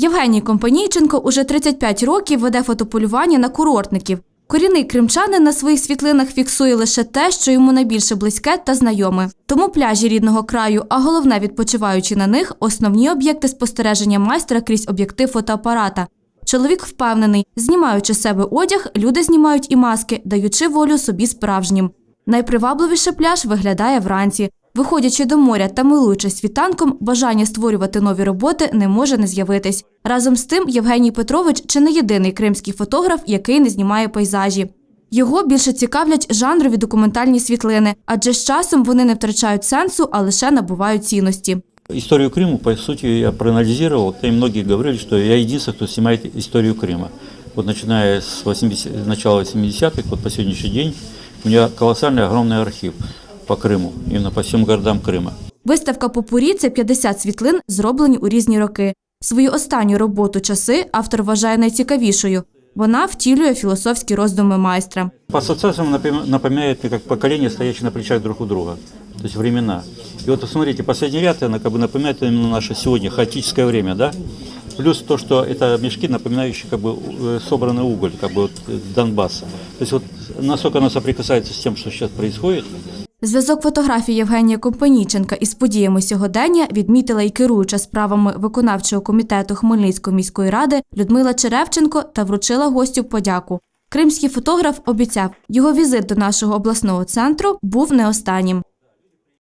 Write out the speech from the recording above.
Євгеній Компанійченко уже 35 років веде фотополювання на курортників. Корінний кримчанин на своїх світлинах фіксує лише те, що йому найбільше близьке та знайоме. Тому пляжі рідного краю, а головне відпочиваючи на них, основні об'єкти спостереження майстра крізь об'єктив фотоапарата. Чоловік впевнений, знімаючи себе одяг, люди знімають і маски, даючи волю собі справжнім. Найпривабливіше пляж виглядає вранці. Виходячи до моря та милуючись світанком, бажання створювати нові роботи не може не з'явитись. Разом з тим, Євгеній Петрович чи не єдиний кримський фотограф, який не знімає пейзажі. Його більше цікавлять жанрові документальні світлини, адже з часом вони не втрачають сенсу, а лише набувають цінності. Историю Крыма, по сути, я проанализировал, и многие говорили, что я единственный, кто снимает историю Крыма. Вот начиная с 80, начала 80-х, вот по сегодняшний день, у меня колоссальный, огромный архив по Крыму, именно по всем городам Крыма. Виставка «Попурі» – це 50 світлин, зроблені у різні роки. Свою останню роботу «Часи» автор вважає найцікавішою. Вона втілює філософські роздуми майстра. По ассоциациям напом- напоминает мне как поколение, стоящее на плечах друг у друга, то есть времена. И вот посмотрите, последний ряд, она как бы напоминает именно наше сегодня, хаотическое время, да? Плюс то, что это мешки, напоминающие как бы э, собранный уголь, как бы вот э, Донбасс. То есть вот насколько оно соприкасается с тем, что сейчас происходит, Зв'язок фотографій Євгенія Компанійченка із подіями сьогодення відмітила і керуюча справами виконавчого комітету Хмельницької міської ради Людмила Черевченко та вручила гостю подяку. Кримський фотограф обіцяв, його візит до нашого обласного центру був не останнім.